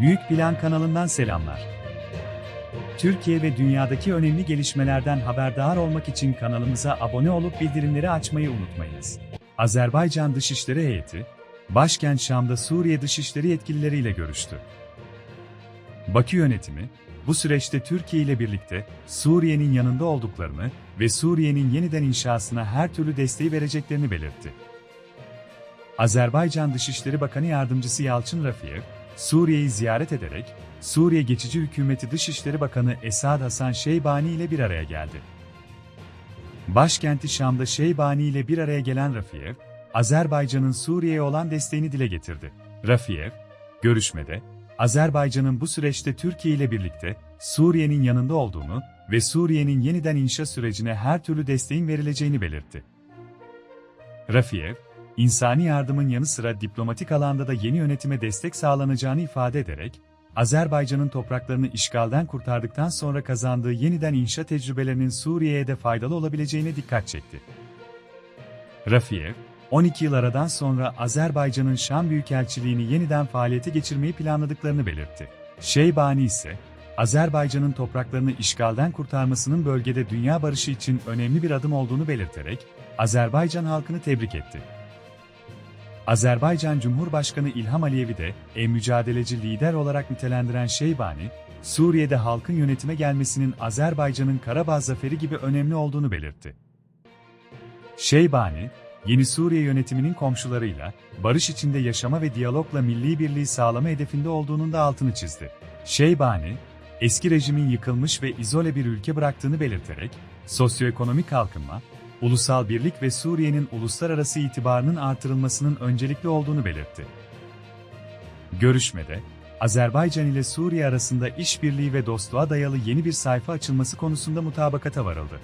Büyük Plan kanalından selamlar. Türkiye ve dünyadaki önemli gelişmelerden haberdar olmak için kanalımıza abone olup bildirimleri açmayı unutmayınız. Azerbaycan Dışişleri Heyeti, başkent Şam'da Suriye Dışişleri yetkilileriyle görüştü. Bakü yönetimi, bu süreçte Türkiye ile birlikte Suriye'nin yanında olduklarını ve Suriye'nin yeniden inşasına her türlü desteği vereceklerini belirtti. Azerbaycan Dışişleri Bakanı Yardımcısı Yalçın Rafiyev, Suriye'yi ziyaret ederek, Suriye Geçici Hükümeti Dışişleri Bakanı Esad Hasan Şeybani ile bir araya geldi. Başkenti Şam'da Şeybani ile bir araya gelen Rafiyev, Azerbaycan'ın Suriye'ye olan desteğini dile getirdi. Rafiyev, görüşmede, Azerbaycan'ın bu süreçte Türkiye ile birlikte Suriye'nin yanında olduğunu ve Suriye'nin yeniden inşa sürecine her türlü desteğin verileceğini belirtti. Rafiyev, insani yardımın yanı sıra diplomatik alanda da yeni yönetime destek sağlanacağını ifade ederek, Azerbaycan'ın topraklarını işgalden kurtardıktan sonra kazandığı yeniden inşa tecrübelerinin Suriye'ye de faydalı olabileceğine dikkat çekti. Rafiyev, 12 yıl aradan sonra Azerbaycan'ın Şam Büyükelçiliğini yeniden faaliyete geçirmeyi planladıklarını belirtti. Şeybani ise, Azerbaycan'ın topraklarını işgalden kurtarmasının bölgede dünya barışı için önemli bir adım olduğunu belirterek, Azerbaycan halkını tebrik etti. Azerbaycan Cumhurbaşkanı İlham Aliyev'i de en mücadeleci lider olarak nitelendiren Şeybani, Suriye'de halkın yönetime gelmesinin Azerbaycan'ın Karabağ zaferi gibi önemli olduğunu belirtti. Şeybani, yeni Suriye yönetiminin komşularıyla, barış içinde yaşama ve diyalogla milli birliği sağlama hedefinde olduğunun da altını çizdi. Şeybani, eski rejimin yıkılmış ve izole bir ülke bıraktığını belirterek, sosyoekonomik kalkınma, ulusal birlik ve Suriye'nin uluslararası itibarının artırılmasının öncelikli olduğunu belirtti. Görüşmede, Azerbaycan ile Suriye arasında işbirliği ve dostluğa dayalı yeni bir sayfa açılması konusunda mutabakata varıldı.